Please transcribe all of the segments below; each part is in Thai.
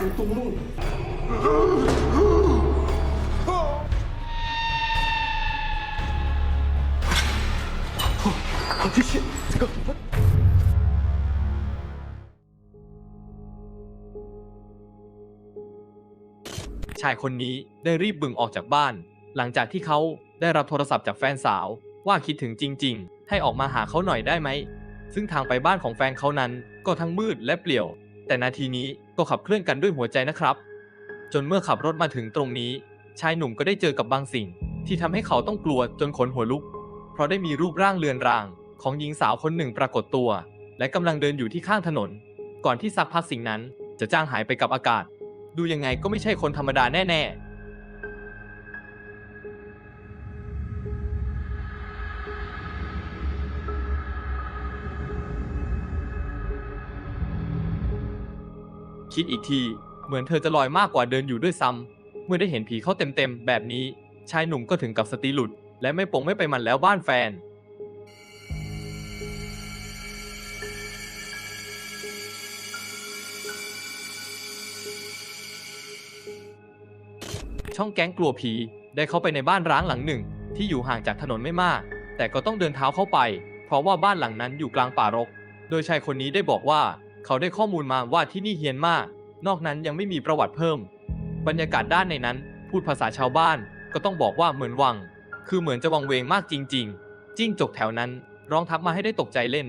ตรงนู่นชายคนนี้ได้รีบบึงออกจากบ้าน หลังจากที่เขาได้รับโทรศัพท์จากแฟนสาวว่าคิดถึงจริง ๆ ให้ออกมาหาเขาหน่อยได้ไหม ซึ่งทางไปบ้านของแฟนเขานั้นก็ทั้งมืดและเปลี่ยว แต่นาทีนี้ ก็ขับเคลื่อนกันด้วยหัวใจนะครับ จนเมื่อขับรถมาถึงตรงนี้ ชายหนุ่มก็ได้เจอกับบางสิ่ง ที่ทำให้เขาต้องกลัวจนขนหัวลุก เพราะได้มีรูปร่างเลือนราง ของหญิงสาวคนหนึ่งปรากฏตัว และกำลังเดินอยู่ที่ข้างถนน ก่อนที่สักพักสิ่งนั้นจะจางหายไปกับอากาศ ดูยังไงก็ไม่ใช่คนธรรมดาแน่ๆ คิดอีกที เหมือนเธอจะลอยมากกว่าเดินอยู่ด้วยซ้ำเมื่อได้เห็นผีเข้าเต็มๆแบบนี้ ชายหนุ่มก็ถึงกับสติหลุด และไม่ปงไม่ไปมันแล้วบ้านแฟนช่องแก๊งกลัวผีได้เข้าไปในบ้านร้างหลังหนึ่ง ที่อยู่ห่างจากถนนไม่มาก แต่ก็ต้องเดินเท้าเข้าไป เพราะว่าบ้านหลังนั้นอยู่กลางป่ารก โดยชายคนนี้ได้บอกว่า เขาได้ข้อมูลมาว่าที่นี่เฮียนมาก นอกนั้นยังไม่มีประวัติเพิ่ม บรรยากาศด้านในนั้น พูดภาษาชาวบ้านก็ต้องบอกว่าเหมือนวัง คือเหมือนจะวังเวงมากจริง ๆ จิ้งจกแถวนั้น ร้องทักมาให้ได้ตกใจเล่น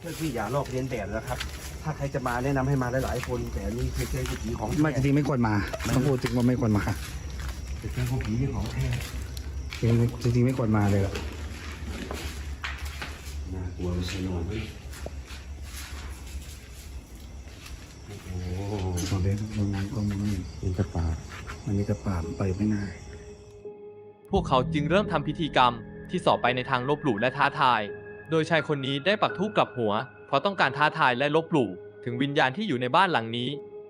เพื่อนๆพี่อย่าลอกเลียนแบบนะครับ ถ้าใครจะมาแนะนำให้มาหลายๆคน แต่อันนี่คือเจอผีของไม่จริงๆไม่ควรมาต้องพูดจริงว่าไม่ควรมาแต่เจอของผีนี่ของแท้จริงๆจริงๆไม่ควรมาเลยอะน่ากลัวไม่ใช่นอนเว้ยโอ้โห ตอนนี้โรงงานก็มันเป็นตะปามันมีแต่ป่าไปไม่น่าพวกเขาจึงเริ่มทำพิธีกรรมที่สอบไปในทางลบหลู่และท้าทาย โดยชายคนนี้ได้ปักธูปกลับหัว เพราะต้องการท้าทายและลบหลู่ถึงวิญญาณที่อยู่ในบ้านหลังนี้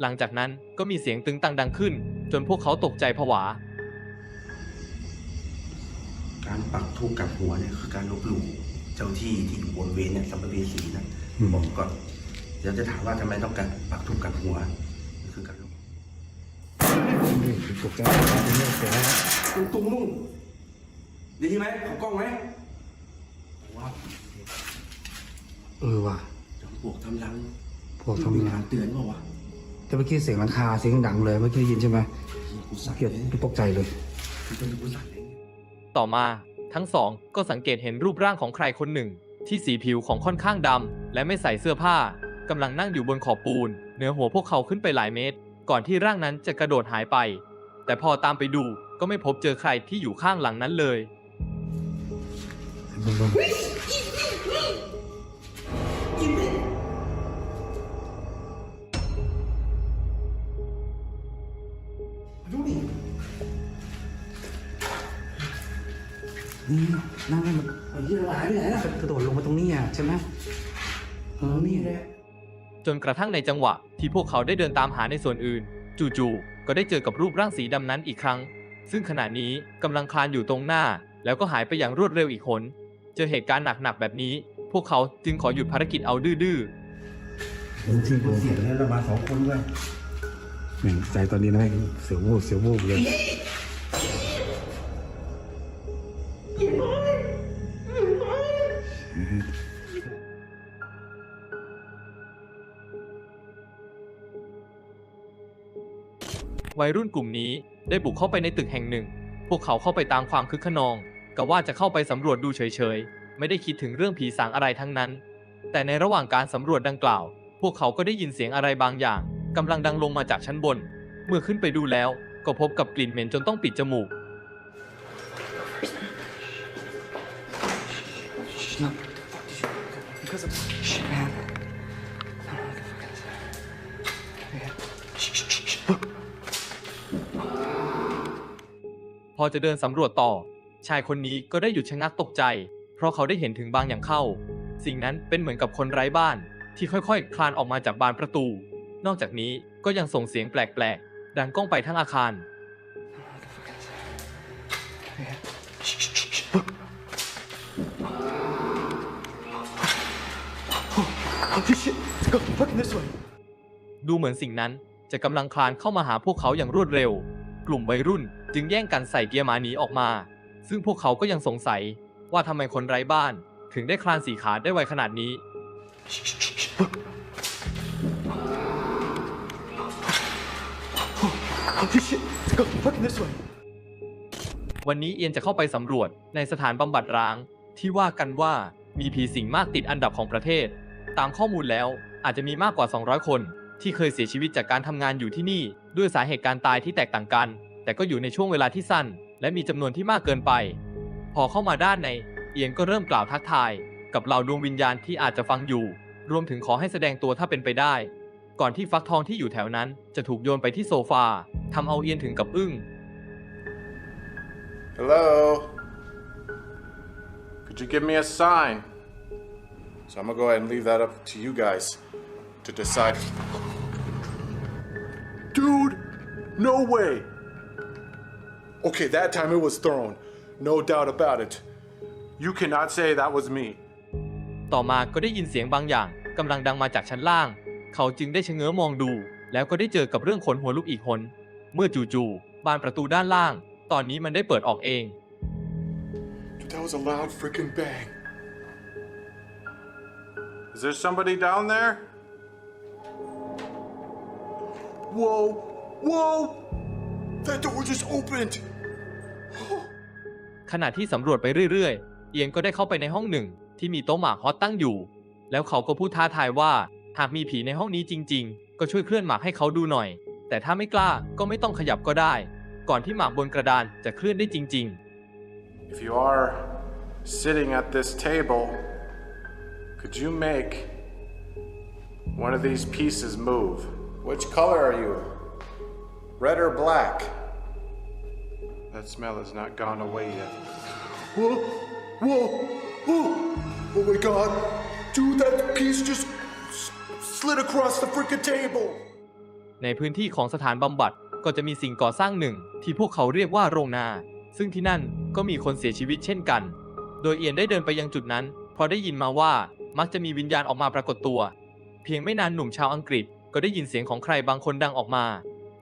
หลังจากนั้นก็มีเสียงตึงตังดังขึ้น จนพวกเขาตกใจผวา การปักทูกกับหัวเนี่ยคือการลบหลู่เจ้าที่ที่อยู่บนเวรเนี่ยสัมภเวสีนะบอกก่อนเดี๋ยวจะถามว่าทำไมต้องการปักทูกกับหัวนี่คือการลบ ตกใจเป็นเรื่องเสียแล้วตรงตรงนู่นได้ยินไหมเขากล้องไหมว้าเออว่ะจอมปลวกทำรังพวกทำงานเตือนเปล่าวะแต่เมื่อกี้เสียงหลังคาเสียงดังเลยเมื่อกี้ได้ยินใช่ไหมกูสั่นเกียดตกใจเลยกูสั่นเลย ต่อมาทั้งสองก็สังเกตเห็นรูปร่างของใครคนหนึ่ง ที่สีผิวของค่อนข้างดำและไม่ใส่เสื้อผ้ากำลังนั่งอยู่บนขอบปูนเหนือหัวพวกเขาขึ้นไปหลายเมตร ก่อนที่ร่างนั้นจะกระโดดหายไป แต่พอตามไปดูก็ไม่พบเจอใครที่อยู่ข้างหลังนั้นเลย ดูดินี่นั่งให้มันไอ้ยี่หลายไปไหนล่ะกระโดดลงมาตรงนี้อะใช่ไหมเออนี่นี่แหละ จนกระทั่งในจังหวะที่พวกเขาได้เดินตามหาในส่วนอื่น จู่ๆก็ได้เจอกับรูปร่างสีดำนั้นอีกครั้ง ซึ่งขณะนี้กำลังคลานอยู่ตรงหน้า แล้วก็หายไปอย่างรวดเร็วอีกหนเจอเหตุการณ์หนักๆแบบนี้ พวกเขาจึงขอหยุดภารกิจเอาดื้อที่กูเสียงแล้วเรามาสองคนด้วยแม่งใจตอนนี้นะแม่งเสียววูบเสียววูบเลย วัยรุ่นกลุ่มนี้ได้บุกเข้าไปในตึกแห่งหนึ่ง พวกเขาเข้าไปตามความคึกขนองกับว่าจะเข้าไปสำรวจดูเฉยๆ ไม่ได้คิดถึงเรื่องผีสางอะไรทั้งนั้น แต่ในระหว่างการสำรวจดังกล่าว พวกเขาก็ได้ยินเสียงอะไรบางอย่างกำลังดังลงมาจากชั้นบน เมื่อขึ้นไปดูแล้ว ก็พบกับกลิ่นเหม็นจนต้องปิดจมูกพ อจะเดินสำรวจต่อ ชายคนนี้ก็ได้หยุดชะงักตกใจ เพราะเขาได้เห็นถึงบางอย่างเข้า สิ่งนั้นเป็นเหมือนกับคนไร้บ้าน ที่ค่อยๆ คลานออกมาจากบานประตู นอกจากนี้ก็ยังส่งเสียงแปลกๆ ดังก้องไปทั้งอาคารดูเหมือนสิ่งนั้นจะกำลังคลานเข้ามาหาพวกเขาอย่างรวดเร็ว กลุ่มวัยรุ่น จึงแย่งกันใส่เกียร์หมาหนีออกมา ซึ่งพวกเขาก็ยังสงสัยว่าทำไมคนไร้บ้านถึงได้คลานสี่ขาได้ไวขนาดนี้ วันนี้เอียนจะเข้าไปสำรวจในสถานบำบัดร้าง ที่ว่ากันว่ามีผีสิงมากติดอันดับของประเทศ ตามข้อมูลแล้วอาจจะมีมากกว่า 200 คน ที่เคยเสียชีวิตจากการทำงานอยู่ที่นี่ ด้วยสาเหตุการตายที่แตกต่างกัน แต่ก็อยู่ในช่วงเวลาที่สั้น และมีจำนวนที่มากเกินไป พอเข้ามาด้านใน เอียนก็เริ่มกล่าวทักทาย กับเหล่าดวงวิญญาณที่อาจจะฟังอยู่ รวมถึงขอให้แสดงตัวถ้าเป็นไปได้ ก่อนที่ฟักทองที่อยู่แถวนั้น จะถูกโยนไปที่โซฟาทำเอาเอียนถึงกับอึ้ง Hello? Could you give me a sign? So I'm gonna go ahead and leave that up to you guys to decide. Dude, no way! Okay, that time it was thrown. No doubt about it. You cannot say that was me. ต่อมาก็ได้ยินเสียงบางอย่างกำลังดังมาจากชั้นล่าง เขาจึงได้ชะเง้อมองดู แล้วก็ได้เจอกับเรื่องขนหัวลุกอีกหนเมื่อจู่ๆบานประตูด้านล่าง ตอนนี้มันได้เปิดออกเอง Dude, that was a loud freaking bang. Is there somebody down there? Whoa! Whoa! That door just opened! ขณะที่สำรวจไปเรื่อยๆ เอียนก็ได้เข้าไปในห้องหนึ่ง ที่มีโต๊ะหมากฮอตตั้งอยู่ แล้วเขาก็พูดท้าทายว่าหากมีผีในห้องนี้จริง ๆ ก็ช่วยเคลื่อนหมากให้เขาดูหน่อย แต่ถ้าไม่กล้าก็ไม่ต้องขยับก็ได้ ก่อนที่หมากบนกระดานจะเคลื่อนได้จริง ๆ If you are sitting at this table, could you make one of these pieces move? Which color are you? Red or black? That smell has not gone away yet. Whoa! Whoa! Whoa! Oh my god! Dude, that piece just s- slid across the freaking table! ในพื้นที่ของสถานบำบัดก็จะมีสิ่งก่อสร้างหนึ่ง ที่พวกเขาเรียกว่าโรงนา ซึ่งที่นั่นก็มีคนเสียชีวิตเช่นกัน โดยเอียนได้เดินไปยังจุดนั้นเพราะได้ยินมาว่ามักจะมีวิญญาณออกมาปรากฏตัว เพียงไม่นานหนุ่มชาวอังกฤษก็ได้ยินเสียงของใครบางคนดังออกมา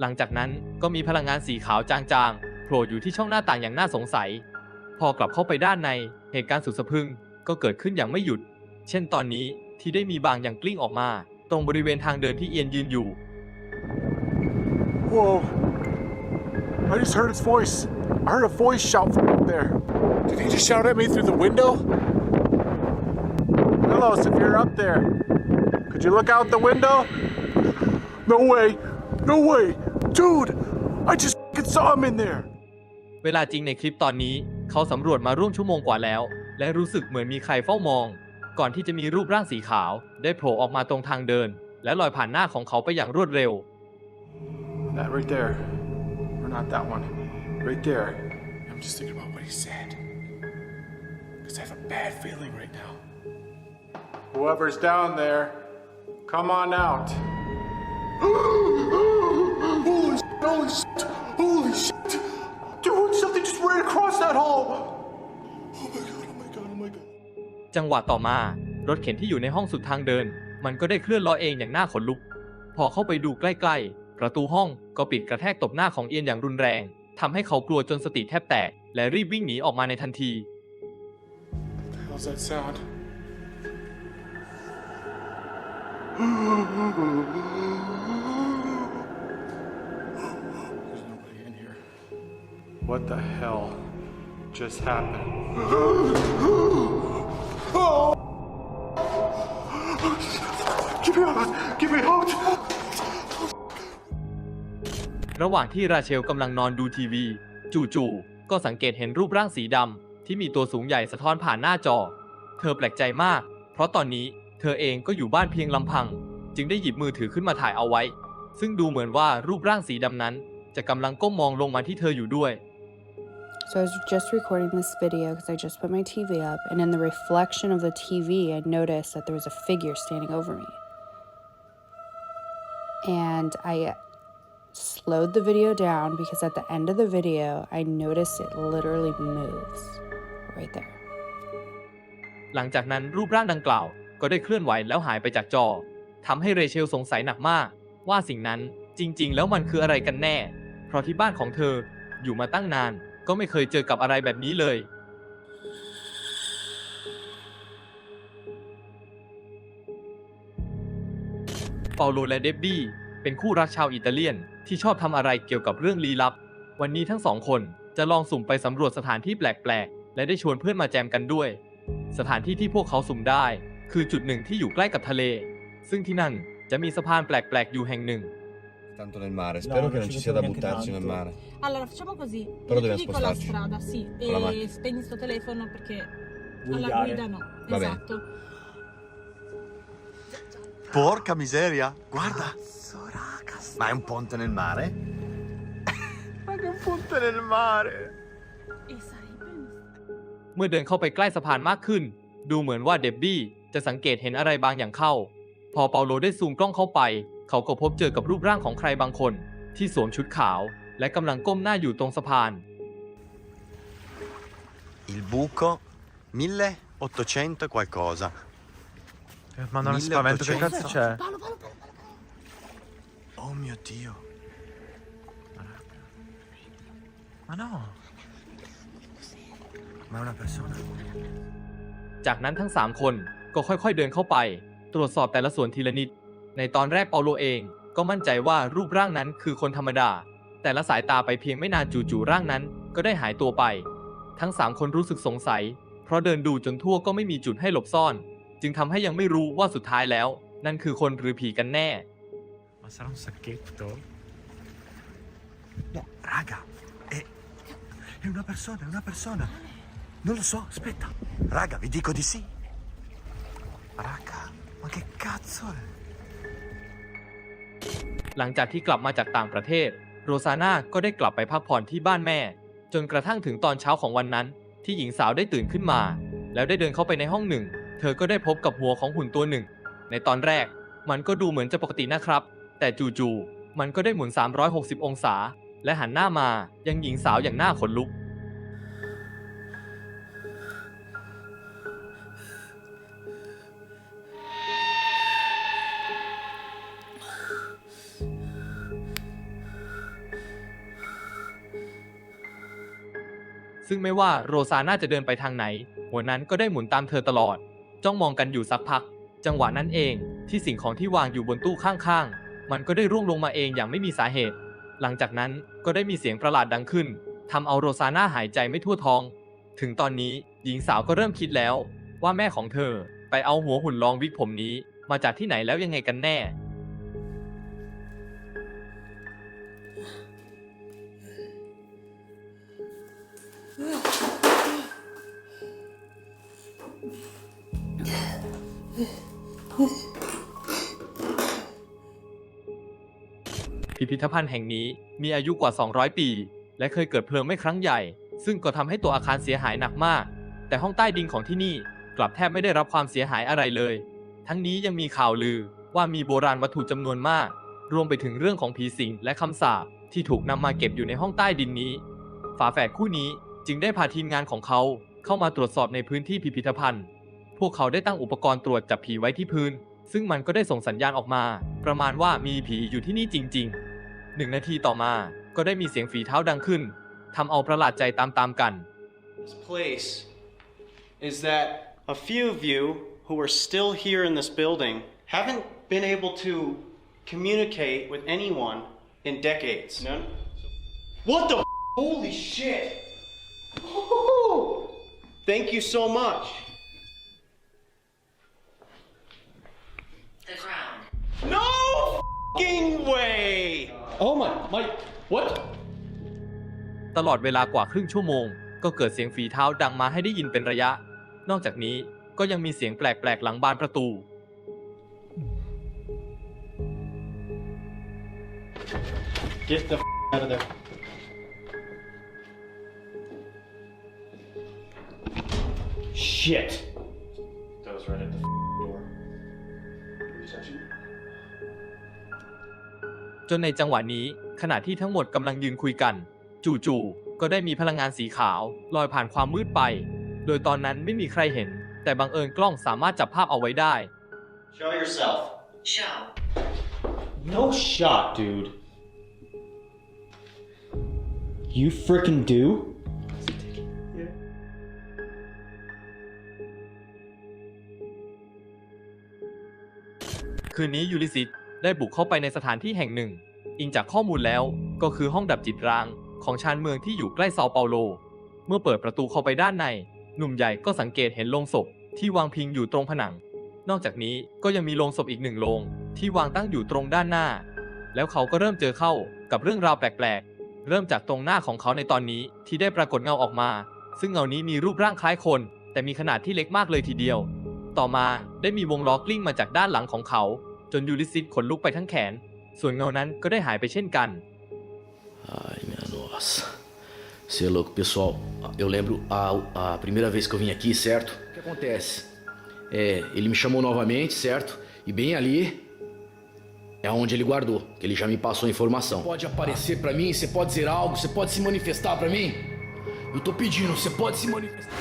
หลังจากนั้นก็มีพลังงานสีขาวจางๆ โผล่อยู่ที่ช่องหน้าต่างอย่างน่าสงสัย พอกลับเข้าไปด้านในเหตุการณ์สุดสะพึงก็เกิดขึ้นอย่างไม่หยุด เช่นตอนนี้ที่ได้มีบางอย่างกลิ้งออกมา ตรงบริเวณทางเดินที่เอียนยืนอยู่ Whoa! I just heard his voice. I heard a voice shout from up there. Did he just shout at me through the window? Hello, if you're up there. Could you look out the window? No way! No way! Dude! I just saw him in there! เวลาจริงในคลิปตอนนี้ เขาสำรวจมาร่วมชั่วโมงกว่าแล้ว และรู้สึกเหมือนมีใครเฝ้ามอง ก่อนที่จะมีรูปร่างสีขาว ได้โผล่ออกมาตรงทางเดิน และลอยผ่านหน้าของเขาไปอย่างรวดเร็ว That right there. Or not that one. Right there. I'm just thinking about what he said. Because I have a bad feeling right now. Whoever's down there, come on out. holy shit, holy shit, across that hall. Oh my god, oh my god, oh my god. จังหวะต่อมา รถเข็นที่อยู่ในห้องสุดทางเดิน มันก็ได้เคลื่อนล้อเองอย่างน่าขนลุก พอเข้าไปดูใกล้ๆ ประตูห้องก็ปิดกระแทกตบหน้าของเอียนอย่างรุนแรงทำให้เขากลัวจนสติแทบแตก และรีบวิ่งหนีออกมาในทันที What the hell's that sound? There's nobody in here. What the hell just happened? Get me out! Get me out! ระหว่างที่ราเชลกำลังนอนดูทีวี จู่ๆ ก็สังเกตเห็นรูปร่างสีดำที่มีตัวสูงใหญ่สะท้อนผ่านหน้าจอ เธอแปลกใจมาก เพราะตอนนี้เธอเองก็อยู่บ้านเพียงลำพัง จึงได้หยิบมือถือขึ้นมาถ่ายเอาไว้ ซึ่งดูเหมือนว่ารูปร่างสีดำนั้น จะกำลังก้มมองลงมาที่เธออยู่ด้วย So I was just recording this video because I just put my TV up, and in the reflection of the TV, I noticed that there was a figure standing over me. And I slowed the video down because at the end of the video, I noticed it literally moves right there. หลังจากนั้นรูปร่างดังกล่าว ก็ได้เคลื่อนไหวแล้วหายไปจากจอทำให้เรเชลสงสัยหนักมาก ว่าสิ่งนั้น จริง ๆ แล้วมันคืออะไรกันแน่ เพราะที่บ้านของเธออยู่มาตั้งนาน ก็ไม่เคยเจอกับอะไรแบบนี้เลย เปาโลและเดบบี้เป็นคู่รักชาวอิตาเลียนที่ชอบทำอะไรเกี่ยวกับเรื่องลี้ลับ วันนี้ทั้งสองคนจะลองสุ่มไปสำรวจสถานที่แปลกๆ และได้ชวนเพื่อนมาแจมกันด้วย สถานที่ที่พวกเขาสุ่มได้ คือจุดหนึ่งที่อยู่ใกล้กับทะเล ซึ่งที่นั่นจะมีสะพานแปลกๆ อยู่แห่งหนึ่ง Tanto nel mare, spero non che non ci ci sia da vedo neanche buttarci nel tanto. mare. Allora facciamo così. Però Io ti dobbiamo dico la spostarci. strada, sì. Con la E macchina. spegni sto telefono perché alla Guidare. guida no. Va bene. esatto. Porca miseria, guarda. Ma è un ponte nel mare? Ma che un ponte nel mare? E sarebbe un เมื่อเดินเข้าไปใกล้สะพานมากขึ้น ดูเหมือนว่าเดบบี้จะสังเกตเห็นอะไรบางอย่างเข้า พอเปาโลได้ซูมกล้องเข้าไป เขาก็พบเจอกับรูปร่างของใครบางคน ที่สวมชุดขาว และกำลังก้มหน้าอยู่ตรงสะพาน Il buco 1800 e qualcosa. Ma non mi spavento, che 1800. cazzo c'è? Oh mio dio. Ma no. Ma è una persona? จากนั้นทั้ง 3 คนก็ค่อยๆเดินเข้าไป ตรวจสอบแต่ละส่วนทีละนิด ในตอนแรกเปาโลเองก็มั่นใจว่ารูปร่างนั้นคือคนธรรมดา แต่ละสายตาไปเพียงไม่นานจู่ๆร่างนั้นก็ได้หายตัวไป ทั้ง 3 คนรู้สึกสงสัย เพราะเดินดูจนทั่วก็ไม่มีจุดให้หลบซ่อน จึงทำให้ยังไม่รู้ว่าสุดท้ายแล้ว นั่นคือคนหรือผีกันแน่ Ma sarà un sacchetto? No, raga, è, è una persona, è una persona. Non lo so, aspetta. Raga, vi dico di sì. Raga, ma che cazzo è? หลังจากที่กลับมาจากต่างประเทศ โรซาน่าก็ได้กลับไปพักผ่อนที่บ้านแม่ จนกระทั่งถึงตอนเช้าของวันนั้น ที่หญิงสาวได้ตื่นขึ้นมา แล้วได้เดินเข้าไปในห้องหนึ่ง เธอก็ได้พบกับหัวของหุ่นตัวหนึ่ง ในตอนแรก มันก็ดูเหมือนจะปกตินะครับ แต่จู่ๆมันก็ได้หมุน 360 องศา และหันหน้ามายังหญิงสาวอย่างหน้าขนลุก ซึ่งไม่ว่าโรซาน่าจะเดินไปทางไหน หัวนั้นก็ได้หมุนตามเธอตลอด จ้องมองกันอยู่สักพัก จังหวะนั้นเองที่สิ่งของที่วางอยู่บนตู้ข้างๆ มันก็ได้ร่วงลงมาเองอย่างไม่มีสาเหตุ หลังจากนั้นก็ได้มีเสียงประหลาดดังขึ้นทำเอาโรซาน่าหายใจไม่ทั่วท้อง ถึงตอนนี้หญิงสาวก็เริ่มคิดแล้ว ว่าแม่ของเธอไปเอาหัวหุ่นรองวิกผมนี้ มาจากที่ไหนแล้วยังไงกันแน่ พิพิธภัณฑ์แห่งนี้มีอายุกว่า 200 ปี และเคยเกิดเพลิงไหม้ครั้งใหญ่ ซึ่งก็ทำให้ตัวอาคารเสียหายหนักมาก แต่ห้องใต้ดินของที่นี่กลับแทบไม่ได้รับความเสียหายอะไรเลย ทั้งนี้ยังมีข่าวลือว่ามีโบราณวัตถุจำนวนมาก รวมไปถึงเรื่องของผีสิงและคำสาปที่ถูกนำมาเก็บอยู่ในห้องใต้ดินนี้ ฝาแฝดคู่นี้จึงได้พาทีมงานของเขาเข้ามาตรวจสอบในพื้นที่พิพิธภัณฑ์ พวกเขาได้ตั้งอุปกรณ์ตรวจจับผีไว้ที่พื้น ซึ่งมันก็ได้ส่งสัญญาณออกมา ประมาณว่ามีผีอยู่ที่นี่จริง ๆ หนึ่งนาทีต่อมาก็ได้มีเสียงฝีเท้าดังขึ้นทำเอาประหลาดใจตามๆกัน this place is that a few of you who are still here in this building haven't been able to communicate with anyone in decades. None? What the? f- Holy shit! Woo! Thank you so much. The ground. No fucking way! Oh my, my, what? ตลอดเวลากว่าครึ่งชั่วโมง ก็เกิดเสียงฝีเท้าดังมาให้ได้ยินเป็นระยะ นอกจากนี้ก็ยังมีเสียงแปลกๆหลังบานประตู Get the f- out of there. Shit. That was right at the จนในจังหวะนี้ขณะที่ทั้งหมดกำลังยืนคุยกัน จู่ๆก็ได้มีพลังงานสีขาวลอยผ่านความมืดไป โดยตอนนั้นไม่มีใครเห็น แต่บังเอิญกล้องสามารถจับภาพเอาไว้ได้ Show yourself. Show. No shot, dude. You freaking do? คืนนี้ยูริซิส ได้บุกเข้าไปในสถานที่แห่งหนึ่ง อิงจากข้อมูลแล้วก็คือห้องดับจิตร้างของชานเมืองที่อยู่ใกล้เซาเปาโล เมื่อเปิดประตูเข้าไปด้านใน หนุ่มใหญ่ก็สังเกตเห็นโลงศพที่วางพิงอยู่ตรงผนัง นอกจากนี้ก็ยังมีโลงศพอีกหนึ่งโลงที่วางตั้งอยู่ตรงด้านหน้า แล้วเขาก็เริ่มเจอเข้ากับเรื่องราวแปลกๆ เริ่มจากตรงหน้าของเขาในตอนนี้ที่ได้ปรากฏเงาออกมา ซึ่งเงานี้มีรูปร่างคล้ายคน แต่มีขนาดที่เล็กมากเลยทีเดียว ต่อมาได้มีวงล้อกลิ้งมาจากด้านหลังของเขา นยูริซิสขนลุกไปทั้งแขน ส่วนเงานั้นก็ได้หายไปเช่นกัน Ai, minha nossa. Você é louco, pessoal. Eu lembro a, a primeira vez que eu vim aqui, certo? O que acontece? É, ele me chamou novamente, certo? E bem ali é onde ele guardou, que ele já me passou a informação. Pode aparecer pra mim, você pode dizer algo, você pode se manifestar pra mim? Eu tô pedindo, você pode se manifestar.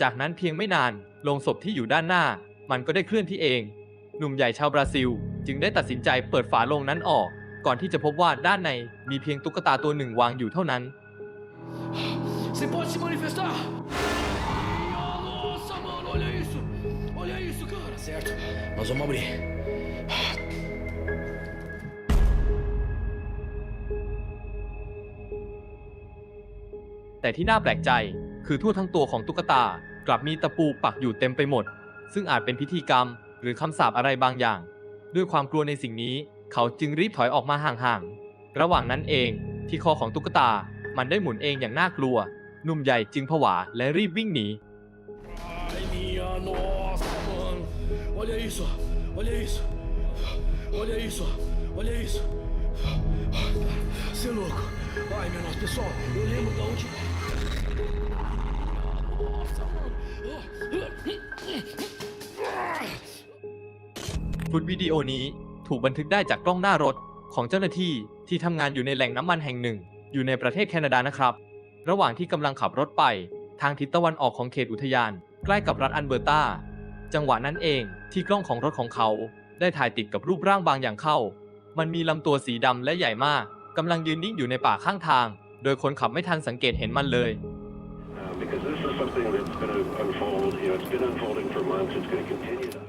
จากนั้นเพียงไม่นานโลงศพที่อยู่ด้านหน้า มันก็ได้เคลื่อนที่เอง หนุ่มใหญ่ชาวบราซิล จึงได้ตัดสินใจเปิดฝาโลงนั้นออก ก่อนที่จะพบว่าด้านในมีเพียงตุ๊กตาตัวหนึ่งวางอยู่เท่านั้น Você pode se manifestar? Minha nossa, mano, olha isso! Olha isso, cara! Certo, nós vamos abrir. แต่ที่น่าแปลกใจ คือทั่วทั้งตัวของตุ๊กตากลับมีตะปูปักอยู่เต็มไปหมด ซึ่งอาจเป็นพิธีกรรม หรือคำสาปอะไรบางอย่าง ด้วยความกลัวในสิ่งนี้ เขาจึงรีบถอยออกมาห่างๆ ระหว่างนั้นเองที่คอของตุ๊กตา มันได้หมุนเองอย่างน่ากลัว หนุ่มใหญ่จึงผวาและรีบวิ่งหนี Olha isso, olha isso! Olha isso, olha isso! Você é louco! Ai, minha nossa, pessoal, eu lembro da última. Nossa, mano! คลิปวิดีโอนี้ถูกบันทึกได้จากกล้องหน้ารถของเจ้าหน้าที่ที่ทำงานอยู่ในแหล่งน้ำมันแห่งหนึ่ง อยู่ในประเทศแคนาดานะครับ ระหว่างที่กำลังขับรถไป ทางทิศตะวันออกของเขตอุทยาน ใกล้กับรัฐอันเบอร์ตา จังหวะนั้นเองที่กล้องของรถของเขา ได้ถ่ายติดกับรูปร่างบางอย่างเข้า มันมีลำตัวสีดำและใหญ่มากกำลังยืนนิ่งอยู่ในป่าข้างทาง โดยคนขับไม่ทันสังเกตเห็นมันเลย because this something that's going to unfold. You know, it's been unfolding for months. It's going to continue to.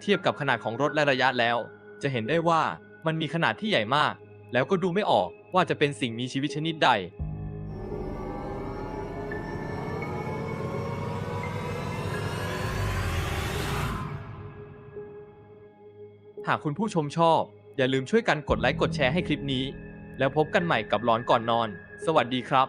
เทียบกับขนาดของรถและระยะแล้ว จะเห็นได้ว่ามันมีขนาดที่ใหญ่มาก แล้วก็ดูไม่ออกว่าจะเป็นสิ่งมีชีวิตชนิดใด หากคุณผู้ชมชอบ อย่าลืมช่วยกันกดไลค์กดแชร์ให้คลิปนี้ แล้วพบกันใหม่กับหลอนก่อนนอน สวัสดีครับ